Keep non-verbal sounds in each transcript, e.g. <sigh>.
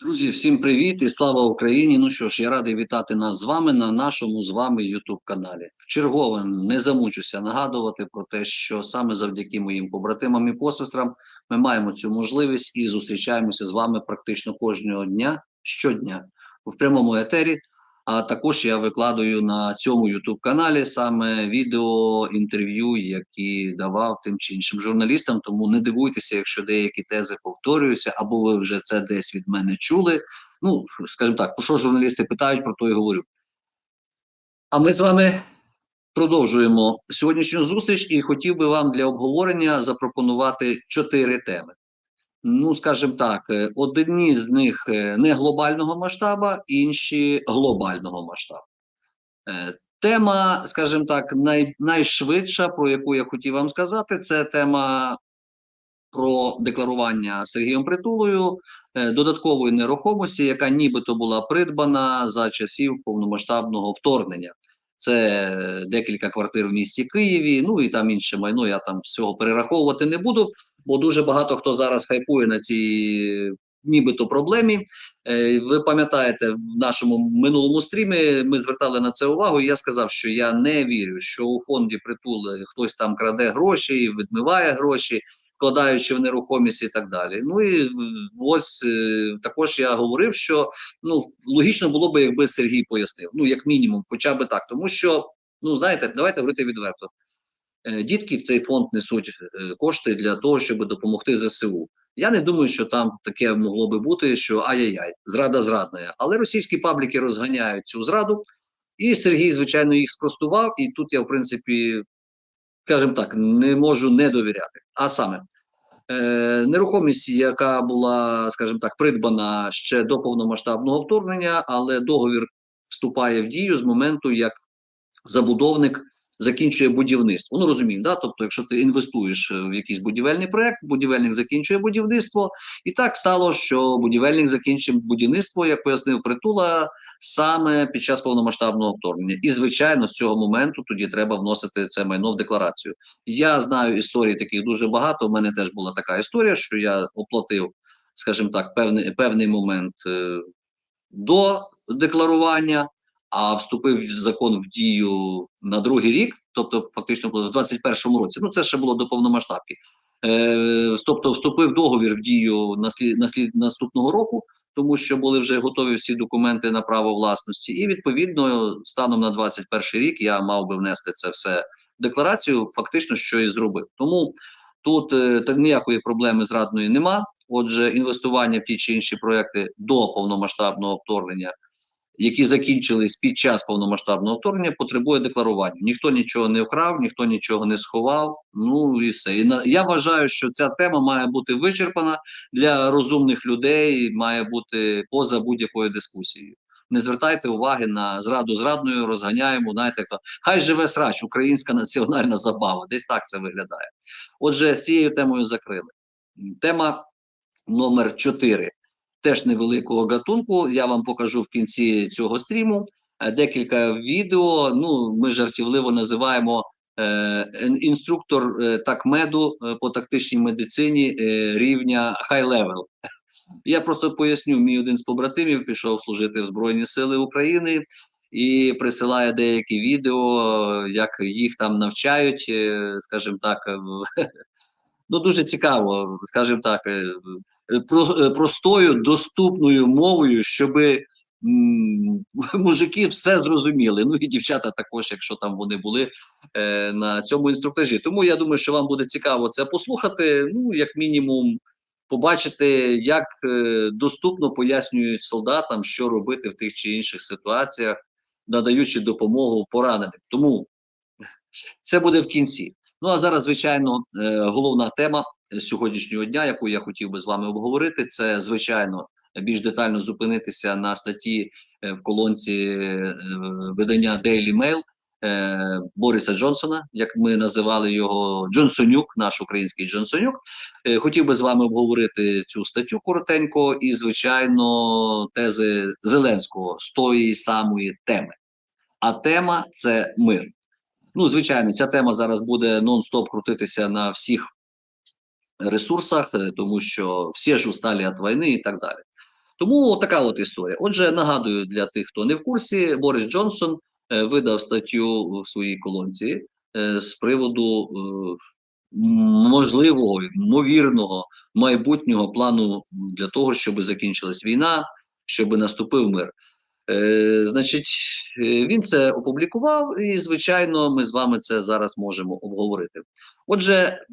Друзі, всім привіт і слава Україні! Ну що ж, я радий вітати нас з вами на нашому з вами youtube каналі. В чергове не замучуся нагадувати про те, що саме завдяки моїм побратимам і посестрам ми маємо цю можливість і зустрічаємося з вами практично кожного дня щодня в прямому етері. А також я викладаю на цьому youtube каналі саме відео інтерв'ю, які давав тим чи іншим журналістам. Тому не дивуйтеся, якщо деякі тези повторюються, або ви вже це десь від мене чули. Ну, скажімо так, про що журналісти питають, про то і говорю. А ми з вами продовжуємо сьогоднішню зустріч, і хотів би вам для обговорення запропонувати чотири теми ну скажімо так, е, одні з них е, не глобального масштабу, інші глобального масштабу. Е, тема, скажімо так, най, найшвидша, про яку я хотів вам сказати, це тема про декларування Сергієм Притулою додаткової нерухомості, яка нібито була придбана за часів повномасштабного вторгнення. Це декілька квартир в місті Києві, ну і там інше майно. Я там всього перераховувати не буду бо дуже багато хто зараз хайпує на цій нібито проблемі. Е, ви пам'ятаєте, в нашому минулому стрімі ми звертали на це увагу. і Я сказав, що я не вірю, що у фонді притули хтось там краде гроші, відмиває гроші. Вкладаючи в нерухомість і так далі. Ну і ось е, також я говорив, що ну логічно було би, якби Сергій пояснив. Ну, як мінімум, хоча би так, тому що ну знаєте, давайте говорити відверто. Е, дітки в цей фонд несуть е, кошти для того, щоб допомогти ЗСУ. Я не думаю, що там таке могло би бути, що ай-яй-яй, зрада зрадна. Але російські пабліки розганяють цю зраду, і Сергій, звичайно, їх спростував. І тут я, в принципі, скажімо так, не можу не довіряти. А саме е, нерухомість, яка була, скажімо так, придбана ще до повномасштабного вторгнення, але договір вступає в дію з моменту, як забудовник закінчує будівництво. Ну розуміємо, да? Тобто, якщо ти інвестуєш е, в якийсь будівельний проект, будівельник закінчує будівництво, і так стало, що будівельник закінчив будівництво, як пояснив притула, саме під час повномасштабного вторгнення. І звичайно, з цього моменту тоді треба вносити це майно в декларацію. Я знаю історії таких дуже багато. У мене теж була така історія, що я оплатив, скажімо так, певний певний момент е, до декларування а вступив закон в дію на другий рік, тобто фактично в 21-му році. Ну це ще було до повномасштабки. Е, Тобто вступив договір в дію на слід, на слід наступного року, тому що були вже готові всі документи на право власності, і відповідно станом на 21 рік я мав би внести це все в декларацію. Фактично, що і зробив. Тому тут е, так ніякої проблеми з радною нема. Отже, інвестування в ті чи інші проекти до повномасштабного вторгнення які закінчились під час повномасштабного вторгнення, потребує декларування. Ніхто нічого не вкрав, ніхто нічого не сховав. Ну і все. І на я вважаю, що ця тема має бути вичерпана для розумних людей, має бути поза будь-якою дискусією. Не звертайте уваги на зраду зрадною, розганяємо. Знаєте, хто хай живе срач, українська національна забава. Десь так це виглядає. Отже, з цією темою закрили. Тема номер 4 теж невеликого гатунку. Я вам покажу в кінці цього стріму е, декілька відео. Ну, ми жартівливо називаємо е, інструктор е, такмеду е, по тактичній медицині е, рівня high level. <laughs> Я просто поясню, мій один з побратимів пішов служити в Збройні Сили України. І присилає деякі відео, як їх там навчають, е, скажімо так, <laughs> ну дуже цікаво, скажімо так, простою доступною мовою, щоб <laughs> мужики все зрозуміли. Ну і дівчата також, якщо там вони були е, на цьому інструктажі. Тому я думаю, що вам буде цікаво це послухати. Ну, як мінімум, побачити, як е, доступно пояснюють солдатам, що робити в тих чи інших ситуаціях, надаючи допомогу пораненим. Тому <laughs> це буде в кінці. Ну а зараз, звичайно, е, головна тема сьогоднішнього дня, яку я хотів би з вами обговорити, це звичайно більш детально зупинитися на статті е, в колонці е, видання Daily Mail Бориса Джонсона, як ми називали його Джонсонюк, наш український Джонсонюк. Хотів би з вами обговорити цю статтю коротенько і, звичайно, тези Зеленського з тої самої теми. А тема це мир. Ну, звичайно, ця тема зараз буде нон-стоп крутитися на всіх ресурсах, е, тому що всі ж усталі від війни і так далі. Тому така от історія. Отже, нагадую для тих, хто не в курсі, Борис Джонсон е, видав статтю в своїй колонці е, з приводу можливого, ймовірного майбутнього плану для того, щоб закінчилась війна, щоб наступив мир. Е, значить, е, він це опублікував, і звичайно, ми з вами це зараз можемо обговорити. Отже,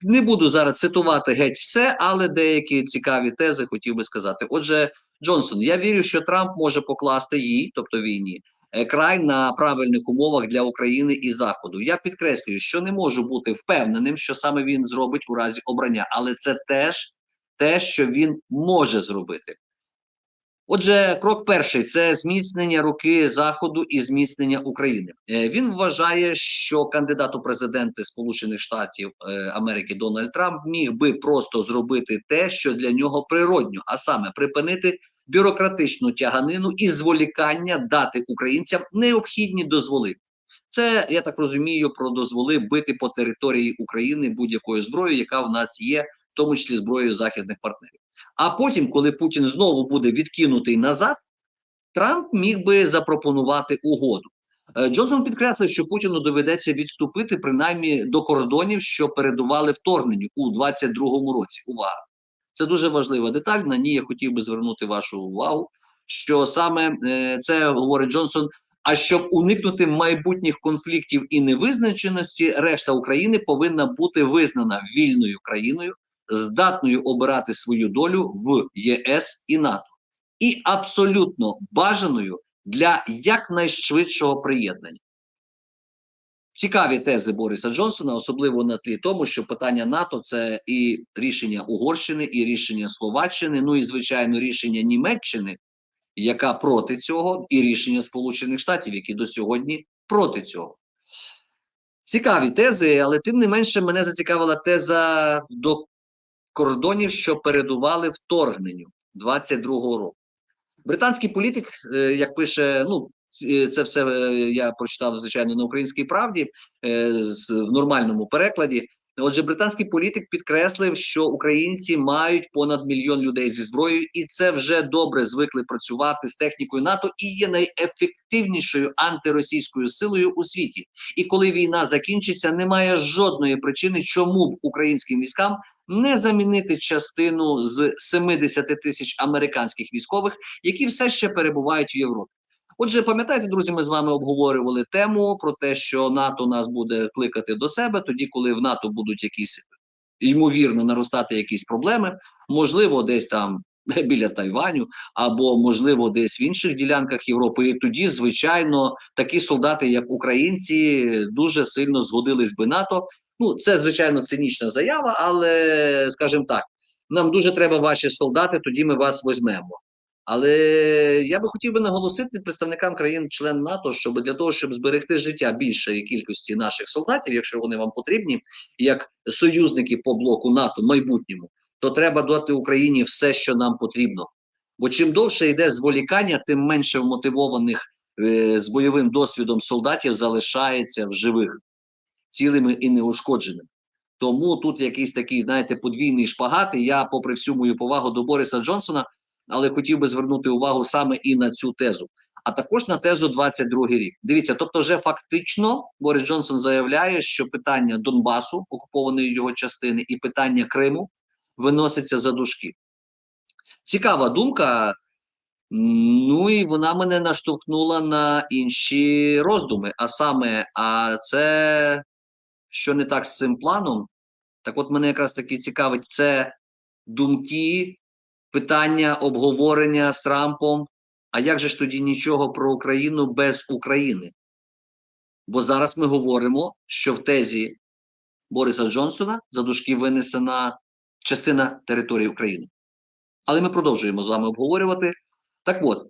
не буду зараз цитувати геть все, але деякі цікаві тези хотів би сказати. Отже, Джонсон, я вірю, що Трамп може покласти їй, тобто війні, е, край на правильних умовах для України і Заходу. Я підкреслюю, що не можу бути впевненим, що саме він зробить у разі обрання, але це теж те, що він може зробити. Отже, крок перший це зміцнення руки Заходу і зміцнення України. Е, Він вважає, що кандидат у президенти Сполучених Штатів е, Америки Дональд Трамп міг би просто зробити те, що для нього природньо, а саме припинити бюрократичну тяганину і зволікання дати українцям необхідні дозволи. Це я так розумію про дозволи бити по території України будь-якою зброєю, яка в нас є, в тому числі зброєю західних партнерів. А потім, коли Путін знову буде відкинутий назад, Трамп міг би запропонувати угоду. Е, Джонсон підкреслив, що Путіну доведеться відступити принаймні до кордонів, що передували вторгненню у 22-му році. Увага! Це дуже важлива деталь. На ній я хотів би звернути вашу увагу. Що саме е, це говорить Джонсон? А щоб уникнути майбутніх конфліктів і невизначеності, решта України повинна бути визнана вільною країною, здатною обирати свою долю в ЄС і НАТО, і абсолютно бажаною для якнайшвидшого приєднання. Цікаві тези Бориса Джонсона, особливо на тлі тому, що питання НАТО це і рішення Угорщини, і рішення Словаччини, ну і звичайно рішення Німеччини, яка проти цього, і рішення Сполучених Штатів, які до сьогодні проти цього. Цікаві тези, але тим не менше мене зацікавила теза до кордонів, що передували вторгненню 22-го року. Британський політик, е, як пише, ну це все е, я прочитав звичайно на українській правді е, в нормальному перекладі. Отже, британський політик підкреслив, що українці мають понад мільйон людей зі зброєю, і це вже добре звикли працювати з технікою НАТО і є найефективнішою антиросійською силою у світі. І коли війна закінчиться, немає жодної причини, чому б українським військам не замінити частину з 70 тисяч американських військових, які все ще перебувають в Європі. Отже, пам'ятаєте, друзі, ми з вами обговорювали тему про те, що НАТО нас буде кликати до себе, тоді, коли в НАТО будуть якісь ймовірно наростати якісь проблеми, можливо, десь там <laughs> біля Тайваню, або можливо, десь в інших ділянках Європи. І тоді, звичайно, такі солдати, як українці, дуже сильно згодились би НАТО. Ну, це звичайно цинічна заява, але скажімо так, нам дуже треба ваші солдати, тоді ми вас візьмемо. Але я би хотів би наголосити представникам країн-член НАТО, щоб для того, щоб зберегти життя більшої кількості наших солдатів, якщо вони вам потрібні, як союзники по блоку НАТО майбутньому, то треба дати Україні все, що нам потрібно. Бо чим довше йде зволікання, тим менше вмотивованих е, з бойовим досвідом солдатів залишається в живих, цілими і неушкодженими. Тому тут якийсь такий, знаєте, подвійний шпагат. І я, попри всю мою повагу до Бориса Джонсона, але хотів би звернути увагу саме і на цю тезу, а також на тезу 22 рік. Дивіться, тобто, вже фактично Борис Джонсон заявляє, що питання Донбасу, окупованої його частини, і питання Криму виноситься за дужки. Цікава думка. Ну і вона мене наштовхнула на інші роздуми. А саме, а це що не так з цим планом? Так, от мене якраз таки цікавить це думки питання обговорення з Трампом. А як же ж тоді нічого про Україну без України? Бо зараз ми говоримо, що в тезі Бориса Джонсона за дужки винесена частина території України. Але ми продовжуємо з вами обговорювати. Так от,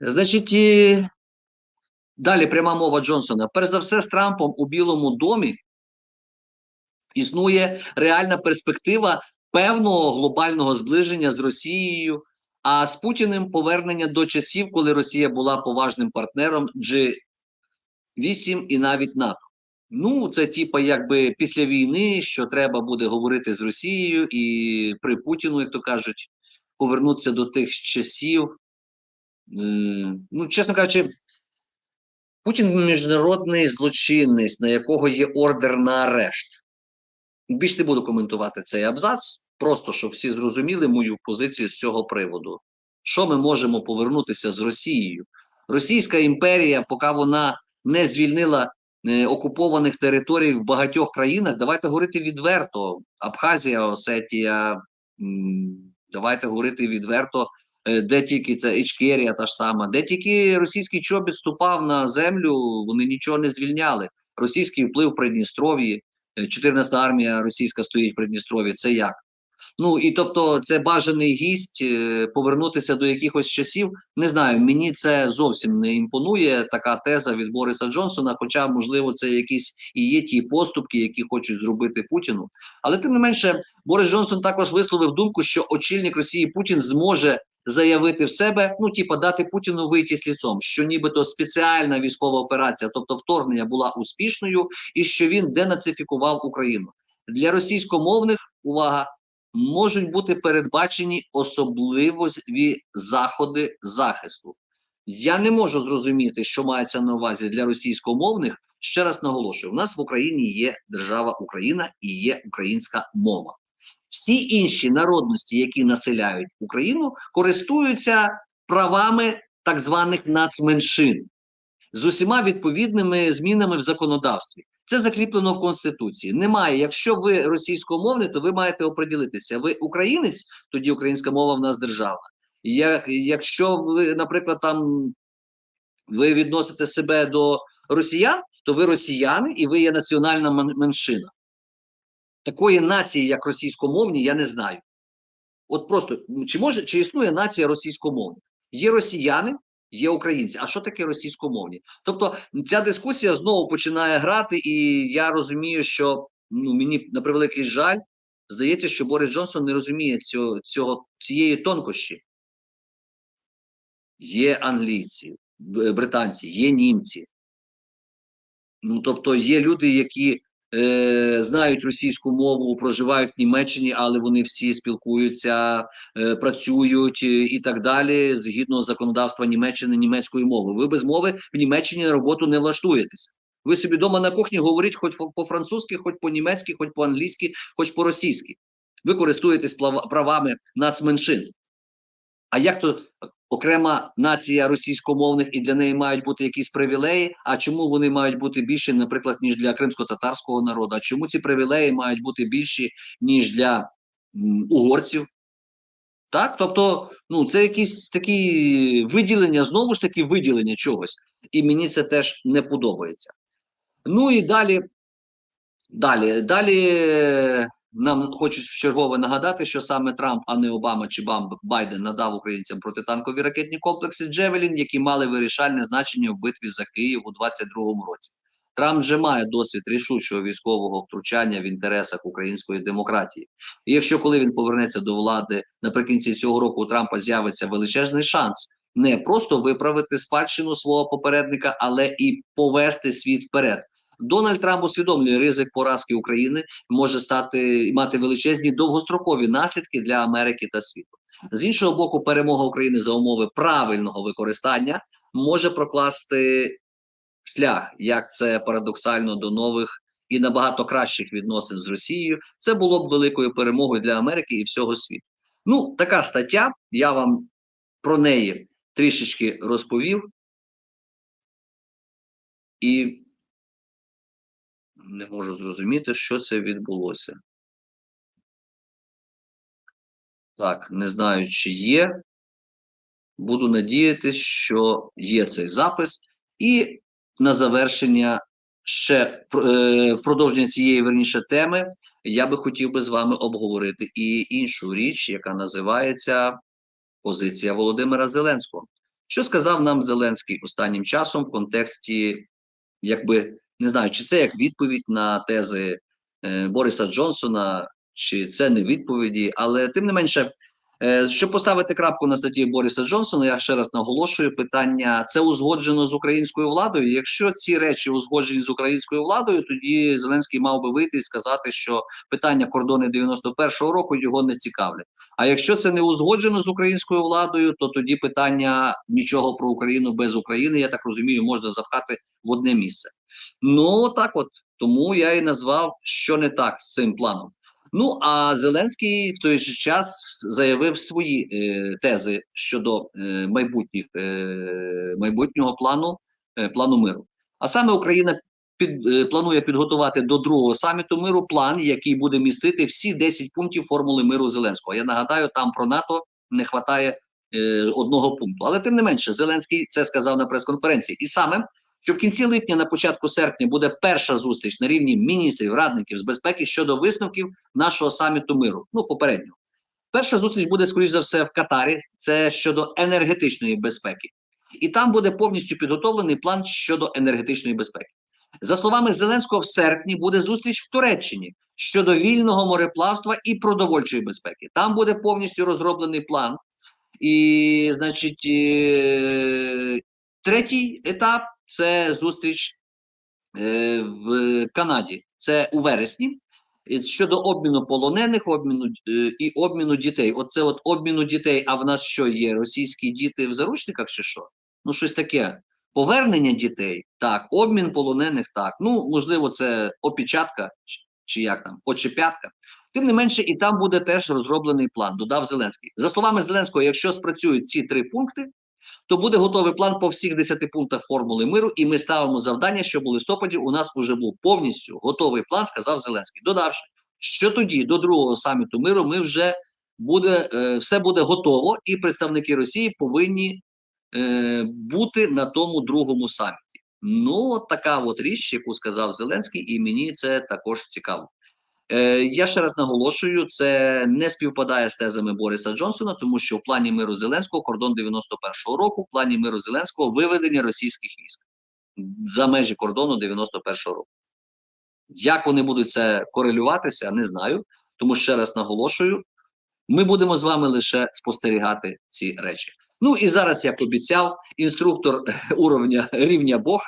значить, і... далі пряма мова Джонсона. Перш за все, з Трампом у Білому домі існує реальна перспектива певного глобального зближення з Росією, а з Путіним повернення до часів, коли Росія була поважним партнером G8 і навіть НАТО. Ну, це типа, якби після війни, що треба буде говорити з Росією, і при Путіну, як то кажуть, повернутися до тих часів. Е, ну, чесно кажучи, Путін міжнародний злочинець, на якого є ордер на арешт. Більш не буду коментувати цей абзац, просто щоб всі зрозуміли мою позицію з цього приводу. Що ми можемо повернутися з Росією? Російська імперія, поки вона не звільнила е, окупованих територій в багатьох країнах, давайте говорити відверто: Абхазія, Осетія, давайте говорити відверто, е, де тільки це Ічкерія, та ж сама, де тільки російський чобіт ступав на землю, вони нічого не звільняли. Російський вплив в Придністров'ї, 14-та армія російська стоїть в Придністров'ї. Це як? Ну і тобто, це бажаний гість е, повернутися до якихось часів. Не знаю, мені це зовсім не імпонує. Така теза від Бориса Джонсона. Хоча, можливо, це якісь і є ті поступки, які хочуть зробити Путіну. Але тим не менше, Борис Джонсон також висловив думку, що очільник Росії Путін зможе заявити в себе, ну типа дати Путіну вийти з ліцом, що нібито спеціальна військова операція, тобто вторгнення, була успішною, і що він денацифікував Україну для російськомовних. Увага можуть бути передбачені особливі заходи захисту. Я не можу зрозуміти, що мається на увазі для російськомовних. Ще раз наголошую: у нас в Україні є держава Україна і є українська мова. Всі інші народності, які населяють Україну, користуються правами так званих нацменшин з усіма відповідними змінами в законодавстві. Це закріплено в Конституції. Немає. Якщо ви російськомовний, то ви маєте оприділитися. Ви українець, тоді українська мова в нас державна. Якщо ви, наприклад, там ви відносите себе до росіян, то ви росіяни і ви є національна меншина. Такої нації, як російськомовні, я не знаю. От просто чи може чи існує нація російськомовна? Є росіяни, є українці. А що таке російськомовні? Тобто ця дискусія знову починає грати, і я розумію, що ну мені на превеликий жаль, здається, що Борис Джонсон не розуміє цього, цього цієї тонкощі. Є англійці, британці, є німці. Ну, тобто є люди, які е, знають російську мову, проживають в Німеччині, але вони всі спілкуються, е, працюють е, і так далі, згідно законодавства Німеччини німецької мови. Ви без мови в Німеччині на роботу не влаштуєтеся. Ви собі вдома на кухні говоріть хоч по-французьки, хоч по-німецьки, хоч по-англійськи, хоч по-російськи. Ви користуєтесь правами нацменшин. А як то окрема нація російськомовних і для неї мають бути якісь привілеї? А чому вони мають бути більші, наприклад, ніж для кримсько-татарського народу? А чому ці привілеї мають бути більші, ніж для м, угорців? Так, тобто, ну це якісь такі виділення, знову ж таки, виділення чогось. І мені це теж не подобається. Ну і далі, далі, далі нам хочуть вчергове нагадати, що саме Трамп, а не Обама чи Бам Байден надав українцям протитанкові ракетні комплекси Джевелін, які мали вирішальне значення в битві за Київ у 22-му році. Трамп вже має досвід рішучого військового втручання в інтересах української демократії. І якщо коли він повернеться до влади наприкінці цього року, у Трампа з'явиться величезний шанс не просто виправити спадщину свого попередника, але і повести світ вперед. Дональд Трамп усвідомлює ризик поразки України може стати мати величезні довгострокові наслідки для Америки та світу. З іншого боку, перемога України за умови правильного використання може прокласти шлях, як це парадоксально до нових і набагато кращих відносин з Росією. Це було б великою перемогою для Америки і всього світу. Ну, така стаття. Я вам про неї трішечки розповів. І не можу зрозуміти, що це відбулося. Так, не знаю, чи є. Буду надіятися, що є цей запис. І на завершення ще е, в продовження цієї верніше теми я би хотів би з вами обговорити і іншу річ, яка називається позиція Володимира Зеленського. Що сказав нам Зеленський останнім часом в контексті, якби не знаю, чи це як відповідь на тези е, Бориса Джонсона, чи це не відповіді, але тим не менше, Щоб поставити крапку на статті Бориса Джонсона, я ще раз наголошую питання: це узгоджено з українською владою. Якщо ці речі узгоджені з українською владою, тоді Зеленський мав би вийти і сказати, що питання кордони 91-го року його не цікавлять. А якщо це не узгоджено з українською владою, то тоді питання нічого про Україну без України, я так розумію, можна запхати в одне місце. Ну так, от тому я і назвав, що не так з цим планом. Ну а Зеленський в той же час заявив свої е, тези щодо е, майбутніх е, майбутнього плану е, плану миру. А саме Україна під е, планує підготувати до другого саміту миру план, який буде містити всі 10 пунктів формули миру Зеленського. Я нагадаю, там про НАТО не вистачає е, одного пункту. Але тим не менше, Зеленський це сказав на прес-конференції, і саме що в кінці липня, на початку серпня, буде перша зустріч на рівні міністрів радників з безпеки щодо висновків нашого саміту миру. Ну попереднього. Перша зустріч буде, скоріш за все, в Катарі. Це щодо енергетичної безпеки, і там буде повністю підготовлений план щодо енергетичної безпеки. За словами Зеленського, в серпні буде зустріч в Туреччині щодо вільного мореплавства і продовольчої безпеки. Там буде повністю розроблений план. І, значить, е, третій етап це зустріч е, в Канаді. Це у вересні. Щодо обміну полонених, обміну е, і обміну дітей. Оце от обміну дітей. А в нас що є? Російські діти в заручниках чи що? Ну, щось таке. Повернення дітей, так, обмін полонених, так. Ну, можливо, це опечатка, чи як там, очепятка. Тим не менше, і там буде теж розроблений план, додав Зеленський. За словами Зеленського, якщо спрацюють ці три пункти, то буде готовий план по всіх 10 пунктах формули миру, і ми ставимо завдання, щоб у листопаді у нас вже був повністю готовий план, сказав Зеленський. Додавши, що тоді до другого саміту миру ми вже буде е, все буде готово, і представники Росії повинні е, бути на тому другому саміті. Ну, така от річ, яку сказав Зеленський, і мені це також цікаво. Е, я ще раз наголошую, це не співпадає з тезами Бориса Джонсона, тому що в плані миру Зеленського кордон 91-го року, в плані миру Зеленського виведення російських військ за межі кордону 91-го року. Як вони будуть це корелюватися, не знаю. Тому ще раз наголошую, ми будемо з вами лише спостерігати ці речі. Ну і зараз, як обіцяв, інструктор <laughs> уровня рівня Бог.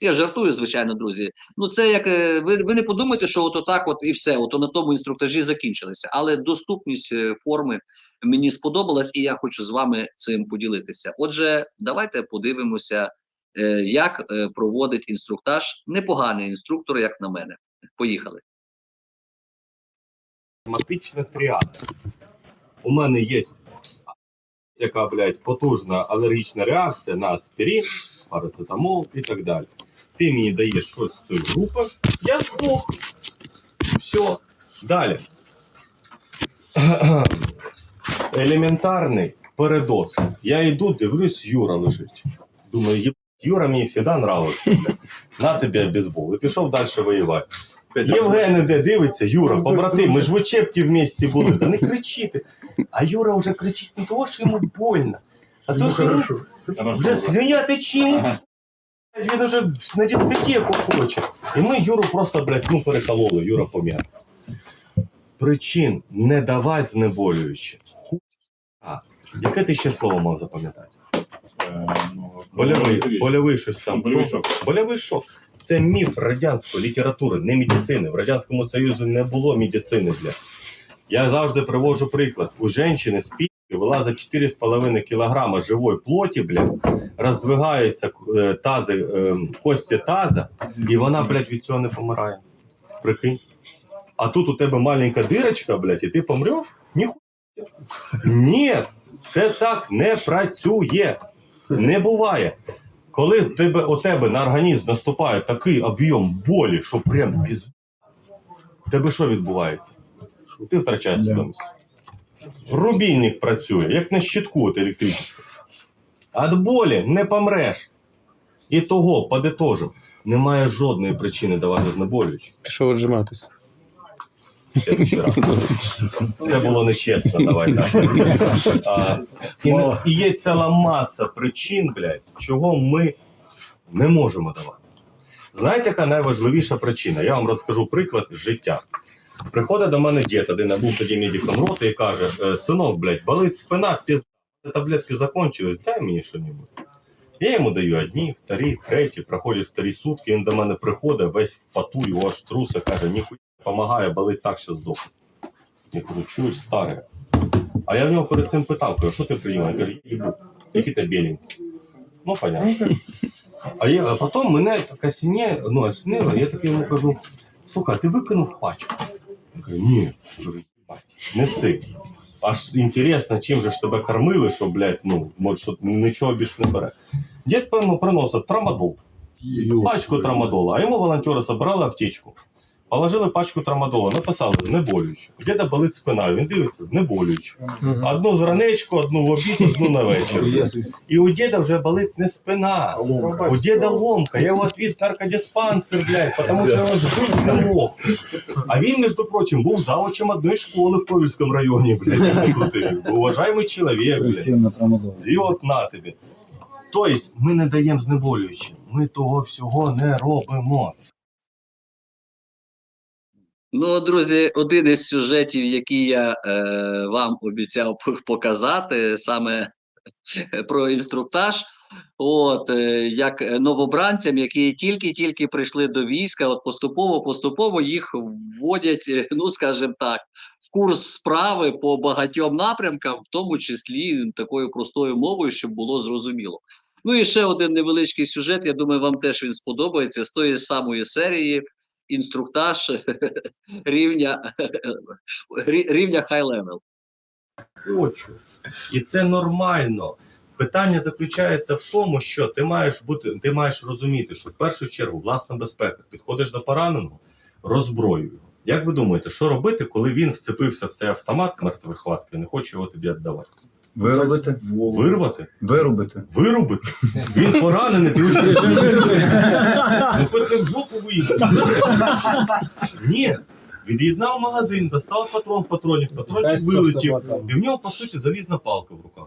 Я жартую, звичайно, друзі. Ну, це як е, ви, ви не подумайте, що от так, от і все, от на тому інструктажі закінчилися. Але доступність е, форми мені сподобалась, і я хочу з вами цим поділитися. Отже, давайте подивимося, е, як проводить інструктаж непоганий інструктор, як на мене. Поїхали. Математична тріада. У мене є яка, блядь, потужна алергічна реакція на аспірин, парацетамол і так далі. Ти мені даєш щось з цієї групи, я здох. Все. Далі. Елементарний передоз. Я йду, дивлюсь, Юра лежить. Думаю, Юра мені завжди нравився. На тобі обезбол. І пішов далі воювати. Євген іде, дивиться, Юра, побратим, ми ж в учебці в місті були. Та не кричити. А Юра вже кричить не того, що йому больно, а то, що йому вже слюня тече. Він уже на дискотеку хоче. І ми Юру просто, блядь, ну перекололи, Юра помер. Причин не давай знеболюючи. Хуя. Яке ти ще слово мав запам'ятати? Больовий, больовий щось там. Больовий Ну, шок. Больовий шок. Це міф радянської літератури, не медицини. В Радянському Союзі не було медицини. Бля. Я завжди привожу приклад. У жінки з пічки вилазить 4,5 кг живої плоті, бля, роздвигаються е, тази, е, кості таза, і вона, блядь, від цього не помирає. Прикинь. А тут у тебе маленька дирочка, блядь, і ти помреш? Ніхуя. Ні, це так не працює. Не буває. Коли в тебе, у тебе на організм наступає такий об'єм болі, що прям піз... тебе що відбувається? Ти втрачаєш свідомість. Рубільник працює, як на щитку от електричний. Від болі не помреш. І того, подитожив, немає жодної причини давати знеболюючі. Пішов віджиматись. Це було нечесно, давай так. <laughs> А, і, не- і є ціла маса причин, блядь, чого ми не можемо давати. Знаєте, яка найважливіша причина? Я вам розкажу приклад з життя. Приходить до мене дід, один був тоді медиком роти, і каже: «Е, синок, блядь, болить спина, пізда, таблетки закончились, дай мені щось. Я йому даю одні, вторі, треті, проходять вторі сутки, він до мене приходить, весь в поту, його аж труси, каже, ніхуя допомагає, болить так, що здохне. Я кажу, чуєш, старе. А я в нього перед цим питав, кажу, що ти прийняв? Він каже, їбу, які ти біленькі. Ну, понятно. А, я, а потім мене так осінє, ну, осінило, я так йому кажу, слухай, а ти викинув пачку? Він каже, ні. Я кажу, «Їбать, неси. Аж інтересно, чим же ж тебе кормили, що, блядь, ну, може, що нічого більше не бере. Дід, певно, приносить трамадол, пачку трамадола, а йому волонтери забрали аптечку. Положили пачку трамадола, написали знеболюючу. У діда болить спина, він дивиться знеболюючу. Одну зранечку, одну в обід, одну на вечір. І у діда вже болить не спина. У діда ломка. Я його відвіз наркодиспансер, блядь, тому що його жити не мог. А він, між прочим, був завучем одної школи в Ковільському районі, блядь. крутий. Уважаємий чоловік, блядь. І от на тобі. Тобто ми не даємо знеболюючим. Ми того всього не робимо. Ну, друзі, один із сюжетів, який я е, вам обіцяв <laughs> показати, саме про інструктаж. От е, як новобранцям, які тільки-тільки прийшли до війська, от поступово поступово їх вводять, е, ну скажімо так, в курс справи по багатьом напрямкам, в тому числі такою простою мовою, щоб було зрозуміло. Ну і ще один невеличкий сюжет. Я думаю, вам теж він сподобається з тої самої серії. Інструктаж <laughs> рівня рі- рівня high level. хочу. І це нормально. Питання заключається в тому, що ти маєш бути, ти маєш розуміти, що в першу чергу власна безпека. Підходиш до пораненого, роззброюй його. Як ви думаєте, що робити, коли він вцепився в цей автомат мертвої хватки, не хоче його тобі віддавати? Виробити? Вирвати? Виробити. Вирубити? Він поранений, ти вже ну хоч не в жопу виїхав. Ні. Від'єднав магазин, достав патрон патронів, патрончик вилетів. І в нього, по суті, залізна палка в руках.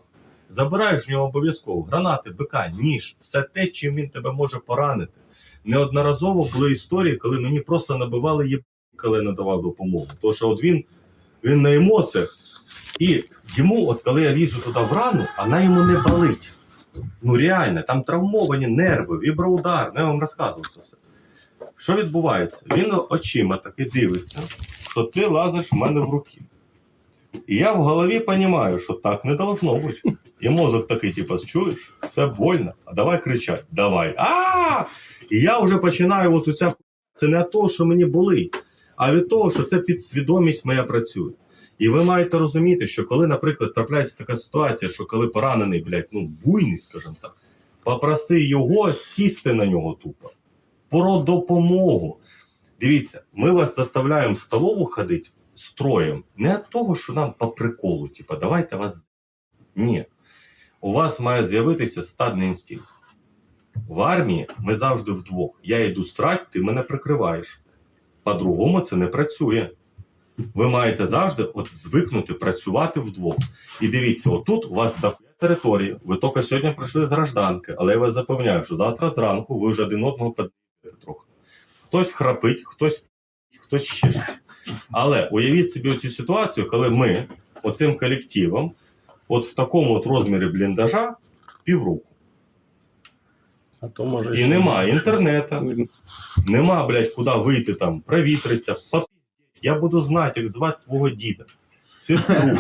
Забираєш в нього обов'язково гранати, бика, ніж, все те, чим він тебе може поранити. Неодноразово були історії, коли мені просто набивали їб, коли надавав допомогу. Тому що от він, він на емоціях, і йому, от коли я лізу туди в рану, вона йому не болить. Ну реально, там травмовані нерви, віброудар, ну, я вам розказував це все. Що відбувається? Він очима таки дивиться, що ти лазиш в мене в руки. І я в голові розумію, що так не должно бути. І мозок такий, типу, чуєш, це больно, а давай кричати, давай. а І я вже починаю от у ця це не того, що мені болить, а від того, що це підсвідомість моя працює. І ви маєте розуміти, що коли, наприклад, трапляється така ситуація, що коли поранений, блядь, ну буйний, скажімо так, попроси його сісти на нього тупо. Про допомогу. Дивіться, ми вас заставляємо в столову ходити строєм. Не від того, що нам по приколу, типу, давайте вас. з***». Ні. У вас має з'явитися стадний інстинкт. В армії ми завжди вдвох. Я йду срать, ти мене прикриваєш. По-другому це не працює. Ви маєте завжди от звикнути працювати вдвох. І дивіться, отут у вас дохуя території. Ви тільки сьогодні прийшли з гражданки, але я вас запевняю, що завтра зранку ви вже один одного подзвіните трохи. Хтось храпить, хтось, хтось ще. Але уявіть собі цю ситуацію, коли ми оцим колективом, от в такому от розмірі бліндажа, півроку. А то може І нема інтернету, нема, блядь, куди вийти там, провітриться. Попі- Я буду знати, як звати твого діда, сестру,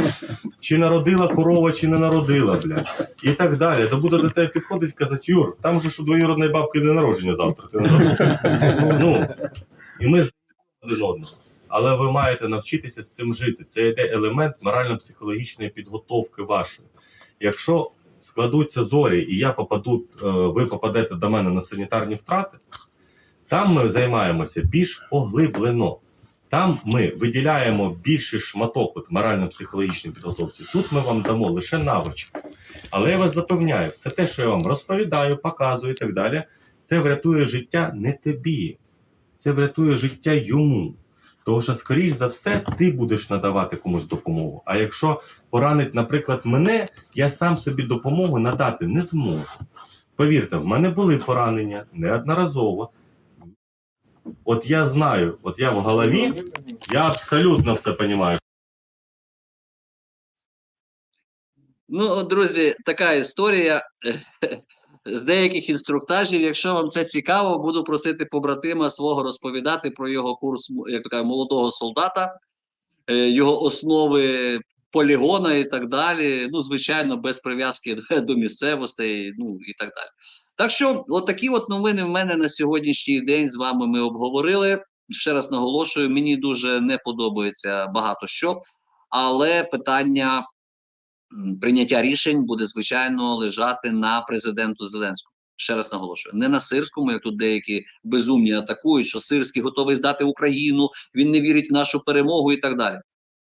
чи народила корова, чи не народила, блядь. І так далі. То буду до тебе підходити і казати, Юр, там же ж у двоюродної бабки день народження завтра. Ти не забув. ну, і ми один одного. Але ви маєте навчитися з цим жити. Це йде елемент морально-психологічної підготовки вашої. Якщо складуться зорі, і я попаду, е, ви попадете до мене на санітарні втрати, там ми займаємося більш поглиблено. Там ми виділяємо більший шматок от морально-психологічної підготовці. Тут ми вам дамо лише навички. Але я вас запевняю, все те, що я вам розповідаю, показую і так далі, це врятує життя не тобі, це врятує життя йому. Тому що, скоріш за все, ти будеш надавати комусь допомогу. А якщо поранить, наприклад, мене, я сам собі допомогу надати не зможу. Повірте, в мене були поранення неодноразово. От я знаю, от я в голові, я абсолютно все розумію. Ну, друзі, така історія з деяких інструктажів. Якщо вам це цікаво, буду просити побратима свого розповідати про його курс, як кажуть, молодого солдата, е, його основи полігона і так далі. Ну, звичайно, без прив'язки <laughs> до місцевостей, ну і так далі. Так що, от такі от новини в мене на сьогоднішній день з вами ми обговорили. Ще раз наголошую, мені дуже не подобається багато що, але питання прийняття рішень буде звичайно лежати на президенту Зеленському. Ще раз наголошую, не на сирському, як тут деякі безумні атакують, що Сирський готовий здати Україну, він не вірить в нашу перемогу і так далі.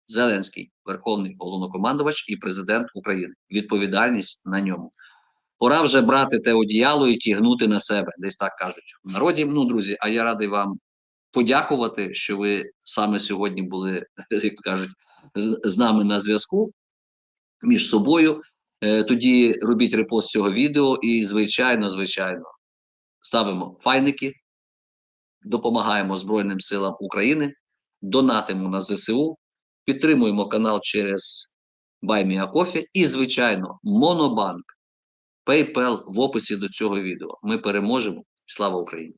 Зеленський, верховний головнокомандувач і президент України. Відповідальність на ньому. Пора вже брати те одіяло і тягнути на себе, десь так кажуть в народі. Ну, друзі, а я радий вам подякувати, що ви саме сьогодні були, <laughs> як кажуть, з, нами на зв'язку між собою. Е, тоді робіть репост цього відео і, звичайно, звичайно, ставимо файники, допомагаємо Збройним силам України, донатимо на ЗСУ, підтримуємо канал через BuyMeACoffee і, звичайно, Монобанк, PayPal в описі до цього відео. Ми переможемо. Слава Україні!